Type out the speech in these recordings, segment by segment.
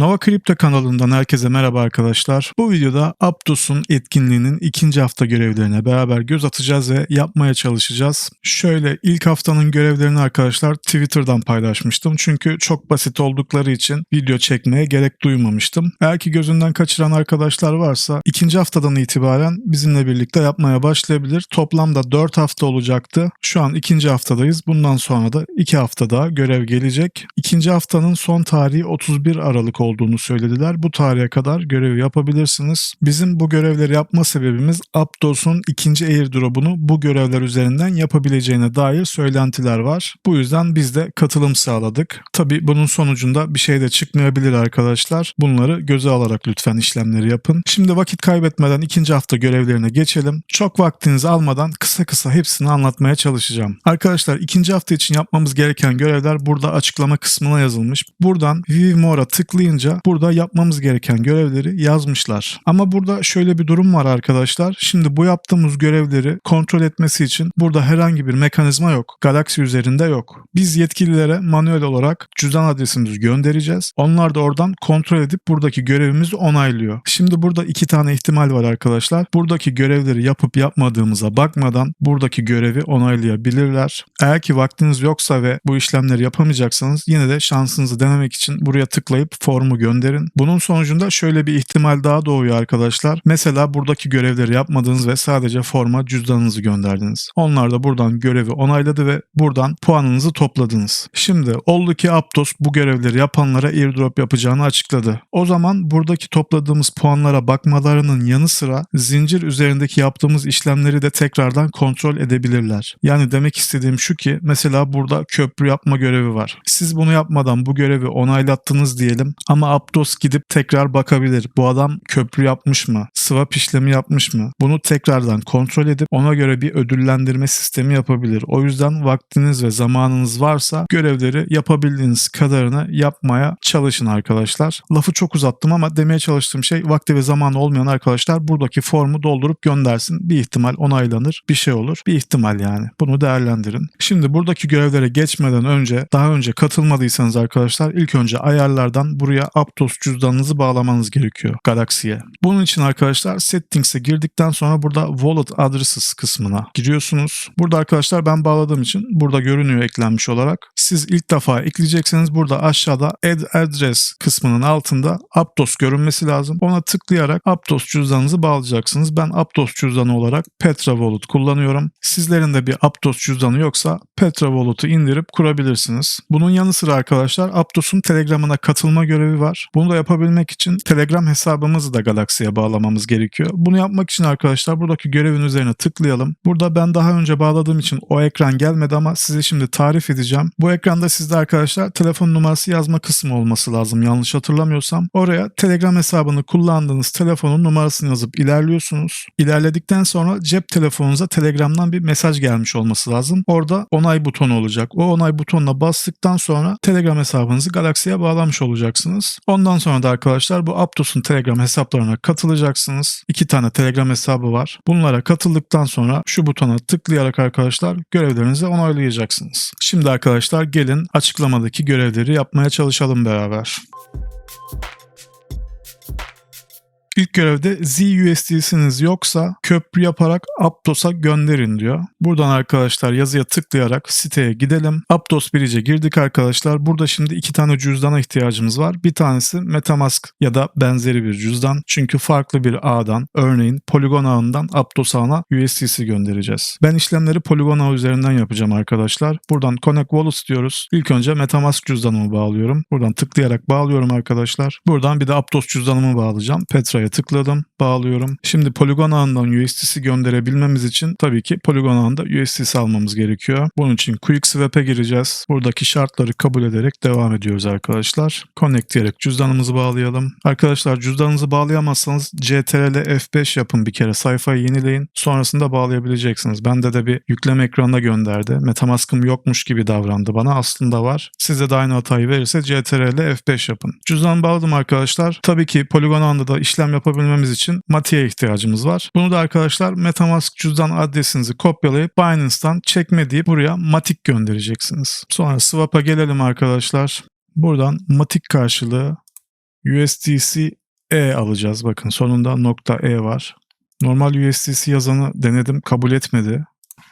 Nova Crypto kanalından herkese merhaba arkadaşlar. Bu videoda Aptos'un etkinliğinin ikinci hafta görevlerine beraber göz atacağız ve yapmaya çalışacağız. Şöyle ilk haftanın görevlerini arkadaşlar Twitter'dan paylaşmıştım. Çünkü çok basit oldukları için video çekmeye gerek duymamıştım. Eğer ki gözünden kaçıran arkadaşlar varsa ikinci haftadan itibaren bizimle birlikte yapmaya başlayabilir. Toplamda 4 hafta olacaktı. Şu an ikinci haftadayız. Bundan sonra da 2 hafta daha görev gelecek. İkinci haftanın son tarihi 31 Aralık olduğunu söylediler. Bu tarihe kadar görevi yapabilirsiniz. Bizim bu görevleri yapma sebebimiz Aptos'un ikinci airdrop'unu bu görevler üzerinden yapabileceğine dair söylentiler var. Bu yüzden biz de katılım sağladık. Tabi bunun sonucunda bir şey de çıkmayabilir arkadaşlar. Bunları göze alarak lütfen işlemleri yapın. Şimdi vakit kaybetmeden ikinci hafta görevlerine geçelim. Çok vaktinizi almadan kısa kısa hepsini anlatmaya çalışacağım. Arkadaşlar ikinci hafta için yapmamız gereken görevler burada açıklama kısmına yazılmış. Buradan View More'a tıklayınca burada yapmamız gereken görevleri yazmışlar. Ama burada şöyle bir durum var arkadaşlar. Şimdi bu yaptığımız görevleri kontrol etmesi için burada herhangi bir mekanizma yok. Galaxy üzerinde yok. Biz yetkililere manuel olarak cüzdan adresimizi göndereceğiz. Onlar da oradan kontrol edip buradaki görevimizi onaylıyor. Şimdi burada iki tane ihtimal var arkadaşlar. Buradaki görevleri yapıp yapmadığımıza bakmadan buradaki görevi onaylayabilirler. Eğer ki vaktiniz yoksa ve bu işlemleri yapamayacaksanız yine de şansınızı denemek için buraya tıklayıp formu gönderin. Bunun sonucunda şöyle bir ihtimal daha doğuyor arkadaşlar. Mesela buradaki görevleri yapmadınız ve sadece forma cüzdanınızı gönderdiniz. Onlar da buradan görevi onayladı ve buradan puanınızı topladınız. Şimdi oldu ki Aptos bu görevleri yapanlara airdrop yapacağını açıkladı. O zaman buradaki topladığımız puanlara bakmalarının yanı sıra zincir üzerindeki yaptığımız işlemleri de tekrardan kontrol edebilirler. Yani demek istediğim şu ki mesela burada köprü yapma görevi var. Siz bunu yapmadan bu görevi onaylattınız diyelim ama Aptos gidip tekrar bakabilir. Bu adam köprü yapmış mı? Swap işlemi yapmış mı? Bunu tekrardan kontrol edip ona göre bir ödüllendirme sistemi yapabilir. O yüzden vaktiniz ve zamanınız varsa görevleri yapabildiğiniz kadarını yapmaya çalışın arkadaşlar. Lafı çok uzattım ama demeye çalıştığım şey vakti ve zamanı olmayan arkadaşlar buradaki formu doldurup göndersin. Bir ihtimal onaylanır, bir şey olur. Bir ihtimal yani. Bunu değerlendirin. Şimdi buradaki görevlere geçmeden önce daha önce katılmadıysanız arkadaşlar ilk önce ayarlardan buraya Aptos cüzdanınızı bağlamanız gerekiyor Galaxy'ye. Bunun için arkadaşlar Settings'e girdikten sonra burada Wallet Addresses kısmına giriyorsunuz. Burada arkadaşlar ben bağladığım için burada görünüyor eklenmiş olarak. Siz ilk defa ekleyecekseniz burada aşağıda Add Address kısmının altında Aptos görünmesi lazım. Ona tıklayarak Aptos cüzdanınızı bağlayacaksınız. Ben Aptos cüzdanı olarak Petra Wallet kullanıyorum. Sizlerin de bir Aptos cüzdanı yoksa Petra Wallet'ı indirip kurabilirsiniz. Bunun yanı sıra arkadaşlar Aptos'un Telegram'ına katılma görevi var. Bunu da yapabilmek için Telegram hesabımızı da Galaxy'ye bağlamamız gerekiyor. Bunu yapmak için arkadaşlar buradaki görevin üzerine tıklayalım. Burada ben daha önce bağladığım için o ekran gelmedi ama size şimdi tarif edeceğim. Bu ekranda sizde arkadaşlar telefon numarası yazma kısmı olması lazım yanlış hatırlamıyorsam. Oraya Telegram hesabını kullandığınız telefonun numarasını yazıp ilerliyorsunuz. İlerledikten sonra cep telefonunuza Telegram'dan bir mesaj gelmiş olması lazım. Orada onay butonu olacak. O onay butonuna bastıktan sonra Telegram hesabınızı Galaxy'ye bağlamış olacaksınız. Ondan sonra da arkadaşlar bu Aptos'un Telegram hesaplarına katılacaksınız. İki tane Telegram hesabı var. Bunlara katıldıktan sonra şu butona tıklayarak arkadaşlar görevlerinizi onaylayacaksınız. Şimdi arkadaşlar gelin açıklamadaki görevleri yapmaya çalışalım beraber. İlk görevde ZUSD'siniz yoksa köprü yaparak Aptos'a gönderin diyor. Buradan arkadaşlar yazıya tıklayarak siteye gidelim. Aptos Bridge'e girdik arkadaşlar. Burada şimdi iki tane cüzdana ihtiyacımız var. Bir tanesi Metamask ya da benzeri bir cüzdan. Çünkü farklı bir ağdan örneğin Polygon ağından Aptos ağına USDC göndereceğiz. Ben işlemleri Polygon ağı üzerinden yapacağım arkadaşlar. Buradan Connect Wallet diyoruz. İlk önce Metamask cüzdanımı bağlıyorum. Buradan tıklayarak bağlıyorum arkadaşlar. Buradan bir de Aptos cüzdanımı bağlayacağım. Petra'ya tıkladım, bağlıyorum. Şimdi Polygon ağından USDC gönderebilmemiz için tabii ki Polygon ağında USDC almamız gerekiyor. Bunun için Quick Swap'e gireceğiz. Buradaki şartları kabul ederek devam ediyoruz arkadaşlar. Connect diyerek cüzdanımızı bağlayalım. Arkadaşlar cüzdanınızı bağlayamazsanız CTRL F5 yapın bir kere. Sayfayı yenileyin. Sonrasında bağlayabileceksiniz. Bende de bir yükleme ekranına gönderdi. Metamask'ım yokmuş gibi davrandı bana. Aslında var. Size de aynı hatayı verirse CTRL F5 yapın. Cüzdan bağladım arkadaşlar. Tabii ki Polygon ağında da işlem yapabilmemiz için Mati'ye ihtiyacımız var. Bunu da arkadaşlar Metamask cüzdan adresinizi kopyalayıp Binance'tan çekme deyip buraya Matic göndereceksiniz. Sonra Swap'a gelelim arkadaşlar. Buradan Matic karşılığı USDC E alacağız. Bakın sonunda nokta E var. Normal USDC yazanı denedim kabul etmedi.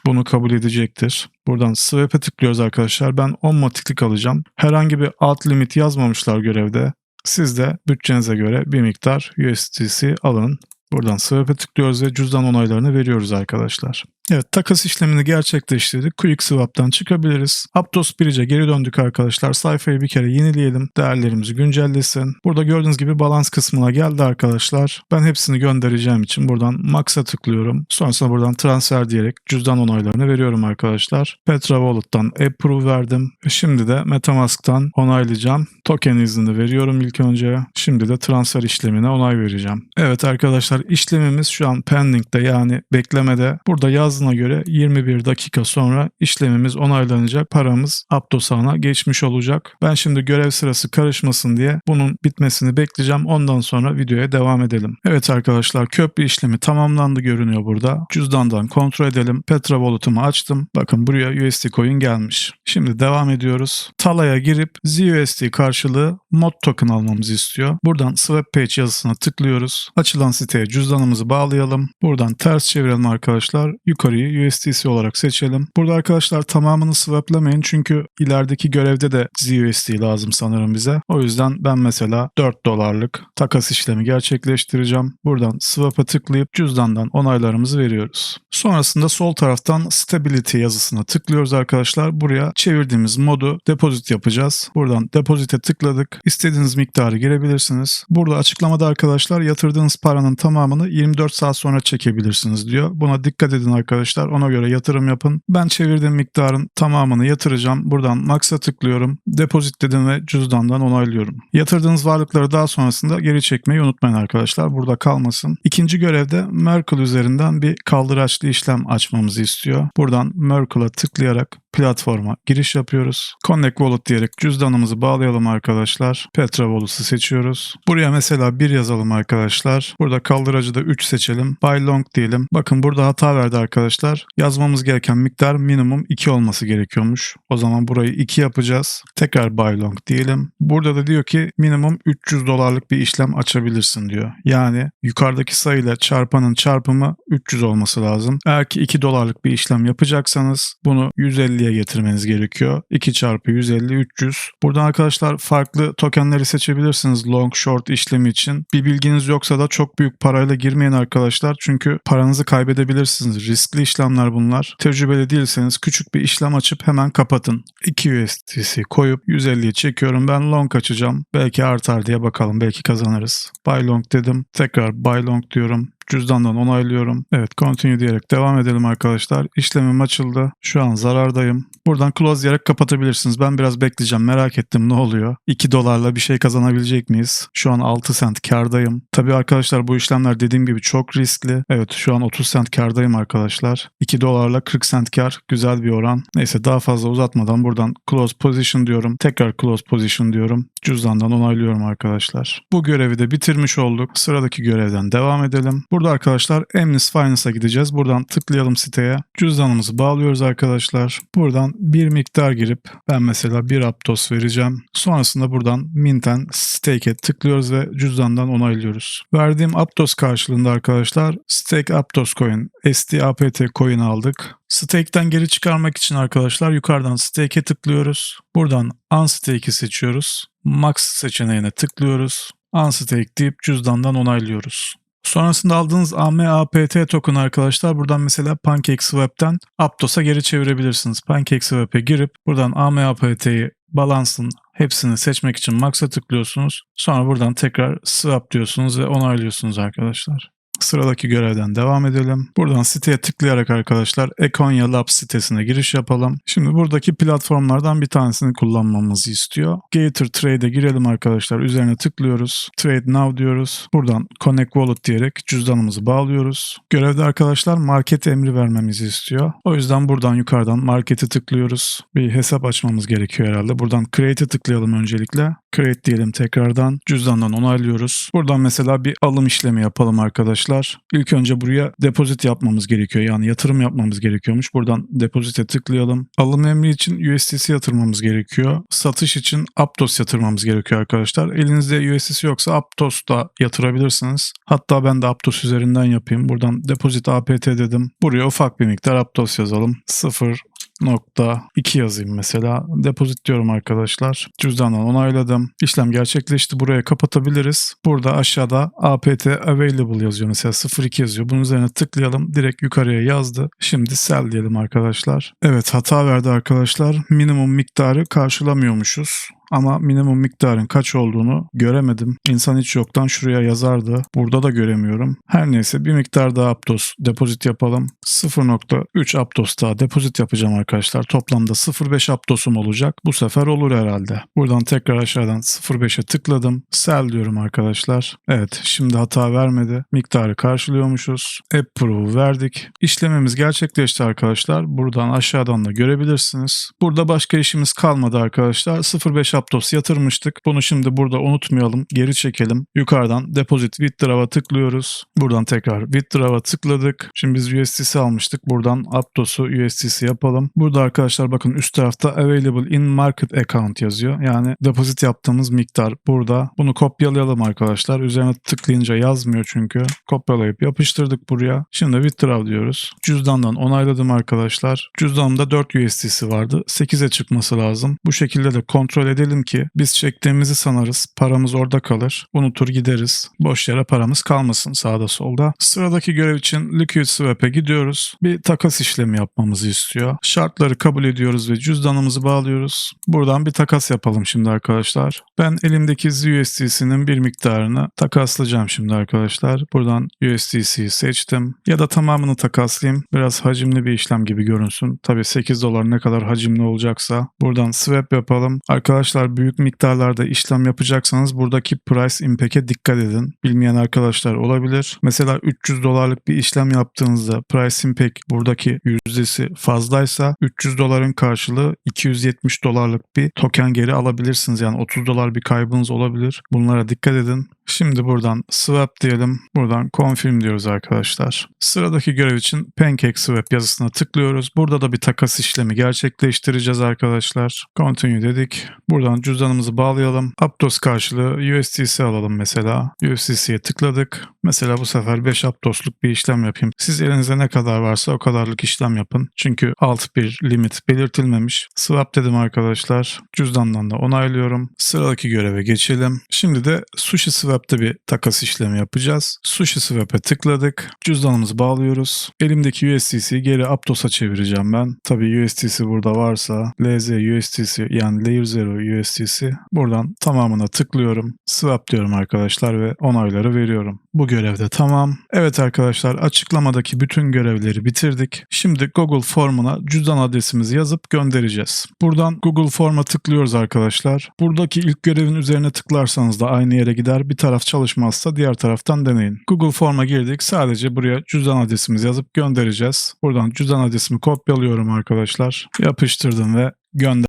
Bunu kabul edecektir. Buradan swap'e tıklıyoruz arkadaşlar. Ben 10 motiklik alacağım. Herhangi bir alt limit yazmamışlar görevde. Siz de bütçenize göre bir miktar USDC alın. Buradan swap'e tıklıyoruz ve cüzdan onaylarını veriyoruz arkadaşlar. Evet takas işlemini gerçekleştirdik. Quick Swap'tan çıkabiliriz. Aptos Bridge'e geri döndük arkadaşlar. Sayfayı bir kere yenileyelim. Değerlerimizi güncellesin. Burada gördüğünüz gibi balans kısmına geldi arkadaşlar. Ben hepsini göndereceğim için buradan Max'a tıklıyorum. Sonrasında buradan transfer diyerek cüzdan onaylarını veriyorum arkadaşlar. Petra Wallet'tan Approve verdim. Şimdi de Metamask'tan onaylayacağım. Token iznini veriyorum ilk önce. Şimdi de transfer işlemine onay vereceğim. Evet arkadaşlar işlemimiz şu an pending'de yani beklemede. Burada yaz yazdığına göre 21 dakika sonra işlemimiz onaylanacak. Paramız Aptos ağına geçmiş olacak. Ben şimdi görev sırası karışmasın diye bunun bitmesini bekleyeceğim. Ondan sonra videoya devam edelim. Evet arkadaşlar köprü işlemi tamamlandı görünüyor burada. Cüzdandan kontrol edelim. Petra Wallet'ımı açtım. Bakın buraya USD coin gelmiş. Şimdi devam ediyoruz. Tala'ya girip ZUSD karşılığı mod token almamızı istiyor. Buradan swap page yazısına tıklıyoruz. Açılan siteye cüzdanımızı bağlayalım. Buradan ters çevirelim arkadaşlar. Yukarıyı USDC olarak seçelim. Burada arkadaşlar tamamını swaplamayın çünkü ilerideki görevde de ZUSD lazım sanırım bize. O yüzden ben mesela 4 dolarlık takas işlemi gerçekleştireceğim. Buradan swap'a tıklayıp cüzdandan onaylarımızı veriyoruz. Sonrasında sol taraftan stability yazısına tıklıyoruz arkadaşlar. Buraya çevirdiğimiz modu depozit yapacağız. Buradan depozite tıkladık. İstediğiniz miktarı girebilirsiniz. Burada açıklamada arkadaşlar yatırdığınız paranın tamamını 24 saat sonra çekebilirsiniz diyor. Buna dikkat edin arkadaşlar. Ona göre yatırım yapın. Ben çevirdiğim miktarın tamamını yatıracağım. Buradan Max'a tıklıyorum. Depozit dedim ve cüzdandan onaylıyorum. Yatırdığınız varlıkları daha sonrasında geri çekmeyi unutmayın arkadaşlar. Burada kalmasın. İkinci görevde Merkle üzerinden bir kaldıraçlı işlem açmamızı istiyor. Buradan Merkle'a tıklayarak platforma giriş yapıyoruz. Connect Wallet diyerek cüzdanımızı bağlayalım arkadaşlar. Petra Wallet'ı seçiyoruz. Buraya mesela 1 yazalım arkadaşlar. Burada kaldıracı da 3 seçelim. Buy long diyelim. Bakın burada hata verdi arkadaşlar. Yazmamız gereken miktar minimum 2 olması gerekiyormuş. O zaman burayı 2 yapacağız. Tekrar buy long diyelim. Burada da diyor ki minimum 300 dolarlık bir işlem açabilirsin diyor. Yani yukarıdaki sayıyla çarpanın çarpımı 300 olması lazım. Eğer ki 2 dolarlık bir işlem yapacaksanız bunu 150'ye getirmeniz gerekiyor. 2 çarpı 150 300. Buradan arkadaşlar farklı tokenleri seçebilirsiniz long short işlemi için. Bir bilginiz yoksa da çok büyük parayla girmeyin arkadaşlar. Çünkü paranızı kaybedebilirsiniz. Riskli işlemler bunlar. Tecrübeli değilseniz küçük bir işlem açıp hemen kapatın. 2 USDC koyup 150'ye çekiyorum. Ben long açacağım. Belki artar diye bakalım. Belki kazanırız. Buy long dedim. Tekrar buy long diyorum. Cüzdandan onaylıyorum. Evet continue diyerek devam edelim arkadaşlar. İşlemim açıldı. Şu an zarardayım. Buradan close diyerek kapatabilirsiniz. Ben biraz bekleyeceğim. Merak ettim ne oluyor? 2 dolarla bir şey kazanabilecek miyiz? Şu an 6 sent kardayım. Tabii arkadaşlar bu işlemler dediğim gibi çok riskli. Evet şu an 30 sent kardayım arkadaşlar. 2 dolarla 40 sent kar. Güzel bir oran. Neyse daha fazla uzatmadan buradan close position diyorum. Tekrar close position diyorum. Cüzdandan onaylıyorum arkadaşlar. Bu görevi de bitirmiş olduk. Sıradaki görevden devam edelim. Burada arkadaşlar Emnis Finance'a gideceğiz. Buradan tıklayalım siteye. Cüzdanımızı bağlıyoruz arkadaşlar. Buradan bir miktar girip ben mesela bir Aptos vereceğim. Sonrasında buradan Mint'ten Stake'e tıklıyoruz ve cüzdandan onaylıyoruz. Verdiğim Aptos karşılığında arkadaşlar Stake Aptos Coin, STAPT coin aldık. Stake'ten geri çıkarmak için arkadaşlar yukarıdan Stake'e tıklıyoruz. Buradan Unstake'i seçiyoruz. Max seçeneğine tıklıyoruz. Unstake deyip cüzdandan onaylıyoruz. Sonrasında aldığınız AMAPT token arkadaşlar buradan mesela PancakeSwap'ten Aptos'a geri çevirebilirsiniz. PancakeSwap'e girip buradan AMAPT'yi balansın hepsini seçmek için Max'a tıklıyorsunuz. Sonra buradan tekrar swap diyorsunuz ve onaylıyorsunuz arkadaşlar. Sıradaki görevden devam edelim. Buradan siteye tıklayarak arkadaşlar Econia Labs sitesine giriş yapalım. Şimdi buradaki platformlardan bir tanesini kullanmamızı istiyor. Gator Trade'e girelim arkadaşlar. Üzerine tıklıyoruz. Trade Now diyoruz. Buradan Connect Wallet diyerek cüzdanımızı bağlıyoruz. Görevde arkadaşlar market emri vermemizi istiyor. O yüzden buradan yukarıdan markete tıklıyoruz. Bir hesap açmamız gerekiyor herhalde. Buradan Create'e tıklayalım öncelikle. Create diyelim tekrardan. Cüzdandan onaylıyoruz. Buradan mesela bir alım işlemi yapalım arkadaşlar. İlk önce buraya depozit yapmamız gerekiyor. Yani yatırım yapmamız gerekiyormuş. Buradan depozite tıklayalım. Alım emri için USDC yatırmamız gerekiyor. Satış için Aptos yatırmamız gerekiyor arkadaşlar. Elinizde USDC yoksa Aptos da yatırabilirsiniz. Hatta ben de Aptos üzerinden yapayım. Buradan depozit APT dedim. Buraya ufak bir miktar Aptos yazalım. 0 nokta 2 yazayım mesela. Depozit diyorum arkadaşlar. Cüzdandan onayladım. İşlem gerçekleşti. Buraya kapatabiliriz. Burada aşağıda APT available yazıyor. Mesela 02 yazıyor. Bunun üzerine tıklayalım. Direkt yukarıya yazdı. Şimdi sell diyelim arkadaşlar. Evet hata verdi arkadaşlar. Minimum miktarı karşılamıyormuşuz ama minimum miktarın kaç olduğunu göremedim. İnsan hiç yoktan şuraya yazardı. Burada da göremiyorum. Her neyse bir miktar daha Aptos depozit yapalım. 0.3 Aptos daha depozit yapacağım arkadaşlar. Toplamda 0.5 Aptos'um olacak. Bu sefer olur herhalde. Buradan tekrar aşağıdan 0.5'e tıkladım. Sell diyorum arkadaşlar. Evet şimdi hata vermedi. Miktarı karşılıyormuşuz. Approve'u verdik. İşlemimiz gerçekleşti arkadaşlar. Buradan aşağıdan da görebilirsiniz. Burada başka işimiz kalmadı arkadaşlar. 0.5 Aptos yatırmıştık. Bunu şimdi burada unutmayalım. Geri çekelim. Yukarıdan Deposit Withdraw'a tıklıyoruz. Buradan tekrar Withdraw'a tıkladık. Şimdi biz USDC almıştık. Buradan Aptos'u USDC yapalım. Burada arkadaşlar bakın üst tarafta Available in Market Account yazıyor. Yani depozit yaptığımız miktar burada. Bunu kopyalayalım arkadaşlar. Üzerine tıklayınca yazmıyor çünkü. Kopyalayıp yapıştırdık buraya. Şimdi Withdraw diyoruz. Cüzdandan onayladım arkadaşlar. Cüzdanımda 4 USDC vardı. 8'e çıkması lazım. Bu şekilde de kontrol edelim ki biz çektiğimizi sanarız. Paramız orada kalır. Unutur gideriz. Boş yere paramız kalmasın sağda solda. Sıradaki görev için Liquid Swap'e gidiyoruz. Bir takas işlemi yapmamızı istiyor. Şartları kabul ediyoruz ve cüzdanımızı bağlıyoruz. Buradan bir takas yapalım şimdi arkadaşlar. Ben elimdeki USDC'nin bir miktarını takaslayacağım şimdi arkadaşlar. Buradan USDC'yi seçtim. Ya da tamamını takaslayayım. Biraz hacimli bir işlem gibi görünsün. Tabii 8 dolar ne kadar hacimli olacaksa. Buradan swap yapalım. Arkadaşlar büyük miktarlarda işlem yapacaksanız buradaki price impact'e dikkat edin. Bilmeyen arkadaşlar olabilir. Mesela 300 dolarlık bir işlem yaptığınızda price impact buradaki yüzdesi fazlaysa 300 doların karşılığı 270 dolarlık bir token geri alabilirsiniz. Yani 30 dolar bir kaybınız olabilir. Bunlara dikkat edin. Şimdi buradan swap diyelim. Buradan confirm diyoruz arkadaşlar. Sıradaki görev için PancakeSwap yazısına tıklıyoruz. Burada da bir takas işlemi gerçekleştireceğiz arkadaşlar. Continue dedik. Buradan cüzdanımızı bağlayalım. Aptos karşılığı USDC alalım mesela. USDC'ye tıkladık. Mesela bu sefer 5 Aptos'luk bir işlem yapayım. Siz elinizde ne kadar varsa o kadarlık işlem yapın. Çünkü alt bir limit belirtilmemiş. Swap dedim arkadaşlar. Cüzdandan da onaylıyorum. Sıradaki göreve geçelim. Şimdi de Sushi Swap'ta bir takas işlemi yapacağız. Sushi Swap'e tıkladık. Cüzdanımızı bağlıyoruz. Elimdeki USDC'yi geri Aptos'a çevireceğim ben. Tabii USDC burada varsa LZ USDC yani Layer 0 USDC. Buradan tamamına tıklıyorum. Swap diyorum arkadaşlar ve onayları veriyorum. Bu görevde tamam. Evet arkadaşlar açıklamadaki bütün görevleri bitirdik. Şimdi Google formuna cüzdan adresimizi yazıp göndereceğiz. Buradan Google forma tıklıyoruz arkadaşlar. Buradaki ilk görevin üzerine tıklarsanız da aynı yere gider. Bir taraf çalışmazsa diğer taraftan deneyin. Google forma girdik. Sadece buraya cüzdan adresimizi yazıp göndereceğiz. Buradan cüzdan adresimi kopyalıyorum arkadaşlar. Yapıştırdım ve gönder.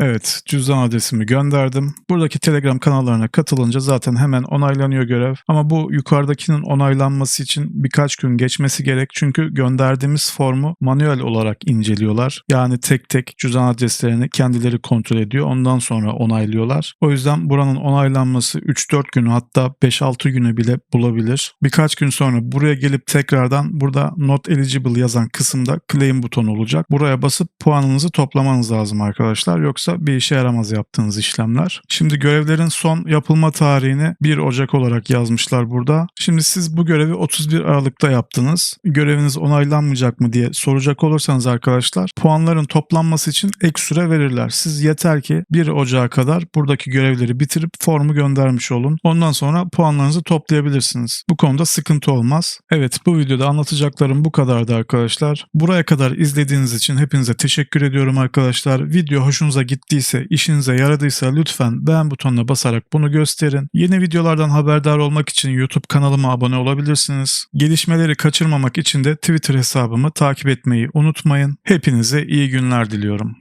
Evet, cüzdan adresimi gönderdim. Buradaki Telegram kanallarına katılınca zaten hemen onaylanıyor görev. Ama bu yukarıdakinin onaylanması için birkaç gün geçmesi gerek. Çünkü gönderdiğimiz formu manuel olarak inceliyorlar. Yani tek tek cüzdan adreslerini kendileri kontrol ediyor. Ondan sonra onaylıyorlar. O yüzden buranın onaylanması 3-4 günü hatta 5-6 güne bile bulabilir. Birkaç gün sonra buraya gelip tekrardan burada not eligible yazan kısımda claim butonu olacak. Buraya basıp puanınızı toplamanız lazım arkadaşlar. Yoksa bir işe yaramaz yaptığınız işlemler. Şimdi görevlerin son yapılma tarihini 1 Ocak olarak yazmışlar burada. Şimdi siz bu görevi 31 Aralık'ta yaptınız. Göreviniz onaylanmayacak mı diye soracak olursanız arkadaşlar puanların toplanması için ek süre verirler. Siz yeter ki 1 Ocak'a kadar buradaki görevleri bitirip formu göndermiş olun. Ondan sonra puanlarınızı toplayabilirsiniz. Bu konuda sıkıntı olmaz. Evet bu videoda anlatacaklarım bu kadardı arkadaşlar. Buraya kadar izlediğiniz için hepinize teşekkür ediyorum arkadaşlar. Video hoşunuza gittiyse, işinize yaradıysa lütfen beğen butonuna basarak bunu gösterin. Yeni videolardan haberdar olmak için YouTube kanalıma abone olabilirsiniz. Gelişmeleri kaçırmamak için de Twitter hesabımı takip etmeyi unutmayın. Hepinize iyi günler diliyorum.